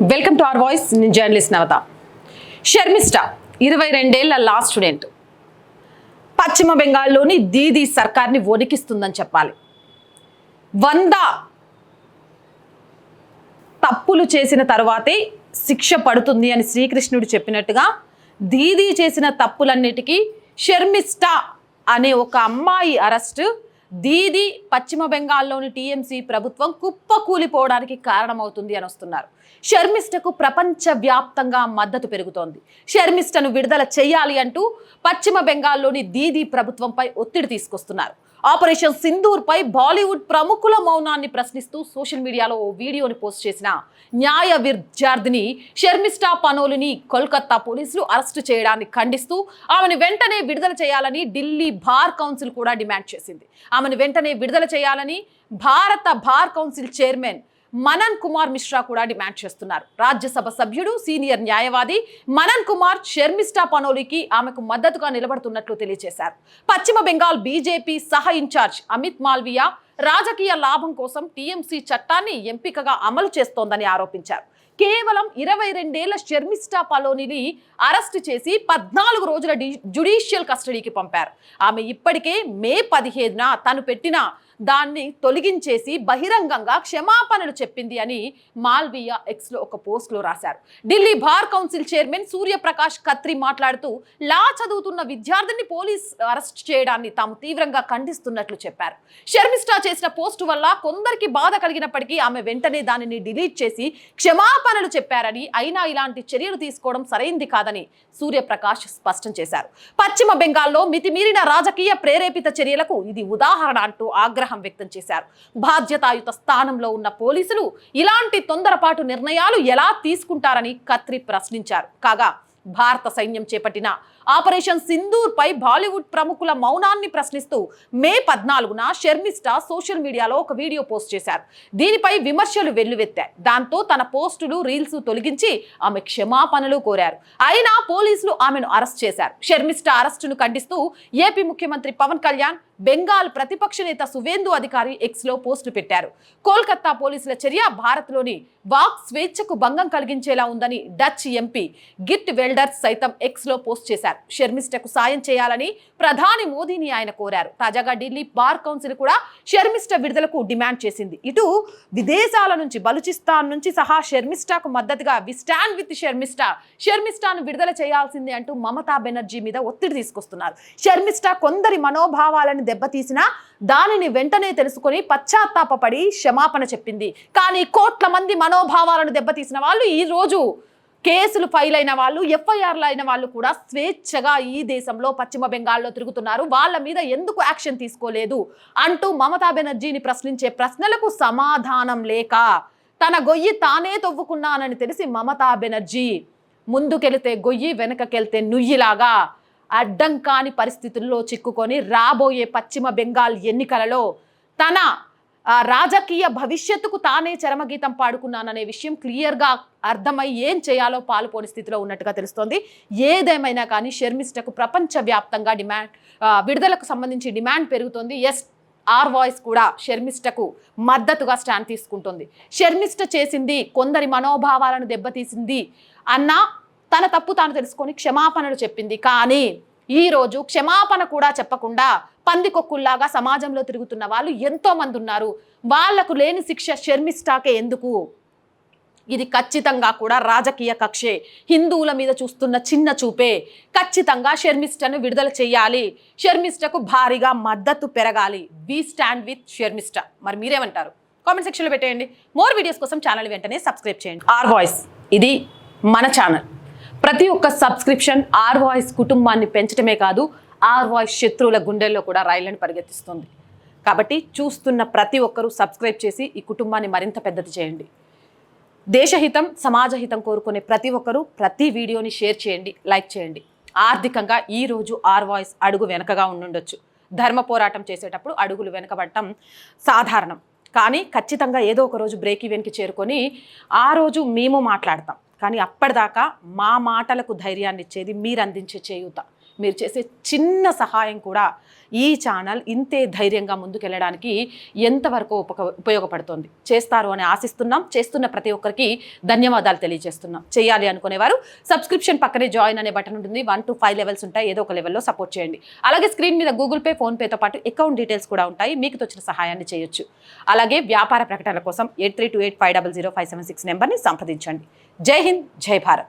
Welcome to our voice నేను journalist నవత. షర్మిష్ట ఇరవై రెండేళ్ళ లా స్టూడెంట్ పశ్చిమ బెంగాల్లోని దీదీ సర్కార్ని వణికిస్తుందని చెప్పాలి. వంద తప్పులు చేసిన తర్వాతే శిక్ష పడుతుంది అని శ్రీకృష్ణుడు చెప్పినట్టుగా దీదీ చేసిన తప్పులన్నిటికీ షర్మిష్ట అనే ఒక అమ్మాయి అరెస్ట్ దీది పశ్చిమ బెంగాల్లోని టీఎంసీ ప్రభుత్వం కుప్పకూలిపోవడానికి కారణమవుతుంది అని వస్తున్నారు. షర్మిష్టకు ప్రపంచవ్యాప్తంగా మద్దతు పెరుగుతోంది. షర్మిష్టను విడుదల చేయాలి అంటూ పశ్చిమ బెంగాల్లోని దీదీ ప్రభుత్వంపై ఒత్తిడి తీసుకొస్తున్నారు. ఆపరేషన్ సింధూర్పై బాలీవుడ్ ప్రముఖుల మౌనాన్ని ప్రశ్నిస్తూ సోషల్ మీడియాలో ఓ వీడియోని పోస్ట్ చేసిన న్యాయ విద్యార్థిని షర్మిష్టా పనోలిని కోల్కత్తా పోలీసులు అరెస్టు చేయడాన్ని ఖండిస్తూ ఆమెను వెంటనే విడుదల చేయాలని ఢిల్లీ బార్ కౌన్సిల్ కూడా డిమాండ్ చేసింది. ఆమెను వెంటనే విడుదల చేయాలని భారత bar council chairman Manan Kumar Mishra కూడా డిమాండ్ చేస్తున్నారు. రాజ్యసభ సభ్యుడు సీనియర్ న్యాయవాది మనన్ కుమార్ షర్మిష్టా పనోలికి ఆమెకు మద్దతుగా నిలబడుతున్నట్లు తెలియజేశారు. పశ్చిమ బెంగాల్ బీజేపీ సహ ఇన్ఛార్జ్ అమిత్ మాల్వియా రాజకీయ లాభం కోసం టీఎంసీ చట్టాన్ని ఎంపికగా అమలు చేస్తోందని ఆరోపించారు. కేవలం ఇరవై రెండేళ్ళ షర్మిష్టా పలోనిని అరెస్టు చేసి పద్నాలుగు రోజుల డి- కస్టడీకి పంపారు. ఆమె ఇప్పటికే మే పదిహేనున తను పెట్టిన దాన్ని తొలగించేసి బహిరంగంగా క్షమాపణలు చెప్పింది అని మాల్వియా ఎక్స్లో ఒక పోస్ట్లో రాశారు. Delhi bar council chairman Suryaprakash Khatri మాట్లాడుతూ లా చదువుతున్న విద్యార్థిని పోలీస్ అరెస్ట్ చేయడాన్ని తాము తీవ్రంగా ఖండిస్తున్నట్లు చెప్పారు. షర్మిష్టా చేసిన పోస్టు వల్ల కొందరికి బాధ కలిగినప్పటికీ ఆమె వెంటనే దానిని డిలీట్ చేసి క్షమాపణలు చెప్పారని అయినా ఇలాంటి చర్యలు తీసుకోవడం సరైంది కాదని సూర్యప్రకాష్ స్పష్టం చేశారు. పశ్చిమ బెంగాల్లో మితిమీరిన రాజకీయ ప్రేరేపిత చర్యలకు ఇది ఉదాహరణ అంటూ ఆగ్రహం వ్యక్తం చేశారు. బాధ్యతాయుత స్థానంలో ఉన్న పోలీసులు ఇలాంటి తొందరపాటు నిర్ణయాలు ఎలా తీసుకుంటారని కత్రి ప్రశ్నించారు. కాగా భారత సైన్యం చేపట్టిన ఆపరేషన్ సింధూర్ పై బాలీవుడ్ ప్రముఖుల మౌనాన్ని ప్రశ్నిస్తూ మే పద్నాలుగున షర్మిష్ట సోషల్ మీడియాలో ఒక వీడియో పోస్ట్ చేశారు. దీనిపై విమర్శలు వెల్లువెత్తాయి. దాంతో తన పోస్టులు రీల్స్ తొలగించి ఆమె క్షమాపణలు కోరారు. అయినా పోలీసులు ఆమెను అరెస్ట్ చేశారు. షర్మిష్ట అరెస్టును ఖండిస్తూ ఏపీ ముఖ్యమంత్రి పవన్ కళ్యాణ్ బెంగాల్ ప్రతిపక్ష నేత సువేందు అధికారి ఎక్స్లో పోస్టు పెట్టారు. కోల్కతా పోలీసుల చర్య భారత్లోని వాక్ స్వేచ్ఛకు భంగం కలిగించేలా ఉందని డచ్ ఎంపీ గిట్ వెల్డర్స్ సైతం ఎక్స్లో పోస్ట్ చేశారు. షర్మిష్టకు సాయం చేయాలని ప్రధాని మోదీని ఆయన కోరారు. తాజాగా ఢిల్లీ బార్ కౌన్సిల్ కూడా షర్మిష్ట విడుదలకు డిమాండ్ చేసింది. ఇటు విదేశాల నుంచి బలుచిస్తాన్ నుంచి సహా షర్మిష్టాకు మద్దతుగా వి స్టాండ్ విత్ షర్మిష్ట. షర్మిష్టాను విడుదల చేయాల్సిందే అంటూ మమతా బెనర్జీ మీద ఒత్తిడి తీసుకొస్తున్నారు. షర్మిష్ట కొందరి మనోభావాలను దెబ్బతీసినా దానిని వెంటనే తెలుసుకొని పశ్చాత్తాపపడి క్షమాపణ చెప్పింది. కానీ కోట్ల మంది మనోభావాలను దెబ్బతీసిన వాళ్ళు ఈ రోజు కేసులు ఫైల్ అయిన వాళ్ళు ఎఫ్ఐఆర్లు అయిన వాళ్ళు కూడా స్వేచ్ఛగా ఈ దేశంలో పశ్చిమ బెంగాల్లో తిరుగుతున్నారు. వాళ్ళ మీద ఎందుకు యాక్షన్ తీసుకోలేదు అంటూ మమతా బెనర్జీని ప్రశ్నించే ప్రశ్నలకు సమాధానం లేక తన గొయ్యి తానే తవ్వుకున్నానని తెలిసి మమతా బెనర్జీ ముందుకెళితే గొయ్యి వెనకకెళ్తే నుయ్యిలాగా అడ్డం కాని పరిస్థితుల్లో చిక్కుకొని రాబోయే పశ్చిమ బెంగాల్ ఎన్నికలలో తన రాజకీయ భవిష్యత్తుకు తానే చరమగీతం పాడుకున్నాననే విషయం క్లియర్గా అర్థమై ఏం చేయాలో పాలుపోని స్థితిలో ఉన్నట్టుగా తెలుస్తోంది. ఏదేమైనా కానీ షర్మిష్టకు ప్రపంచవ్యాప్తంగా డిమాండ్ విడుదలకు సంబంధించి డిమాండ్ పెరుగుతోంది. ఎస్ ఆర్ వాయిస్ కూడా షర్మిష్టకు మద్దతుగా స్టాండ్ తీసుకుంటుంది. షర్మిష్ట చేసింది కొందరి మనోభావాలను దెబ్బతీసింది అన్న తన తప్పు తాను తెలుసుకొని క్షమాపణలు చెప్పింది. కానీ ఈరోజు క్షమాపణ కూడా చెప్పకుండా పందికొక్కుల్లాగా సమాజంలో తిరుగుతున్న వాళ్ళు ఎంతోమంది ఉన్నారు. వాళ్ళకు లేని శిక్ష షర్మిష్టాకే ఎందుకు? ఇది ఖచ్చితంగా కూడా రాజకీయ కక్షే. హిందువుల మీద చూస్తున్న చిన్న చూపే. ఖచ్చితంగా షర్మిష్టను విడుదల చేయాలి. షర్మిష్టకు భారీగా మద్దతు పెరగాలి. వి స్టాండ్ విత్ షర్మిష్ట మరి మీరేమంటారు? కామెంట్ సెక్షన్లో పెట్టేయండి. మోర్ వీడియోస్ కోసం ఛానల్ వెంటనే సబ్స్క్రైబ్ చేయండి. ఆర్ వాయిస్ ఇది మన ఛానల్. ప్రతి ఒక్క సబ్స్క్రిప్షన్ ఆర్ వాయిస్ కుటుంబాన్ని పెంచడమే కాదు ఆర్ వాయిస్ శత్రువుల గుండెల్లో కూడా రైళ్ళను పరిగెత్తిస్తుంది. కాబట్టి చూస్తున్న ప్రతి ఒక్కరూ సబ్స్క్రైబ్ చేసి ఈ కుటుంబాన్ని మరింత పెద్దది చేయండి. దేశహితం సమాజహితం కోరుకునే ప్రతి ఒక్కరూ ప్రతి వీడియోని షేర్ చేయండి లైక్ చేయండి. ఆర్థికంగా ఈ రోజు ఆర్ వాయిస్ అడుగు వెనకగా ఉండుండొచ్చు. ధర్మ పోరాటం చేసేటప్పుడు అడుగులు వెనకబడటం సాధారణం. కానీ ఖచ్చితంగా ఏదో ఒక రోజు బ్రేక్ ఈవెన్కి చేరుకొని ఆ రోజు మేము మాట్లాడతాం. కానీ అప్పటిదాకా మా మాటలకు ధైర్యాన్ని ఇచ్చేది మీరు అందించే చేయూత. మీరు చేసే చిన్న సహాయం కూడా ఈ ఛానల్ ఇంతే ధైర్యంగా ముందుకెళ్ళడానికి ఎంతవరకు ఉపక ఉపయోగపడుతుంది. చేస్తారు అని ఆశిస్తున్నాం. చేస్తున్న ప్రతి ఒక్కరికి ధన్యవాదాలు తెలియజేస్తున్నాం. చేయాలి అనుకునేవారు సబ్స్క్రిప్షన్ పక్కనే జాయిన్ అనే బటన్ ఉంటుంది. వన్ టు ఫైవ్ లెవెల్స్ ఉంటాయి. ఏదో ఒక లెవెల్లో సపోర్ట్ చేయండి. అలాగే స్క్రీన్ మీద గూగుల్ పే ఫోన్పేతో పాటు అకౌంట్ డీటెయిల్స్ కూడా ఉంటాయి. మీకు తోచిన సహాయాన్ని చేయొచ్చు. అలాగే వ్యాపార ప్రకటనల కోసం eight three two eight five double zero five seven six నెంబర్ని సంప్రదించండి. జై హింద్ జై భారత్.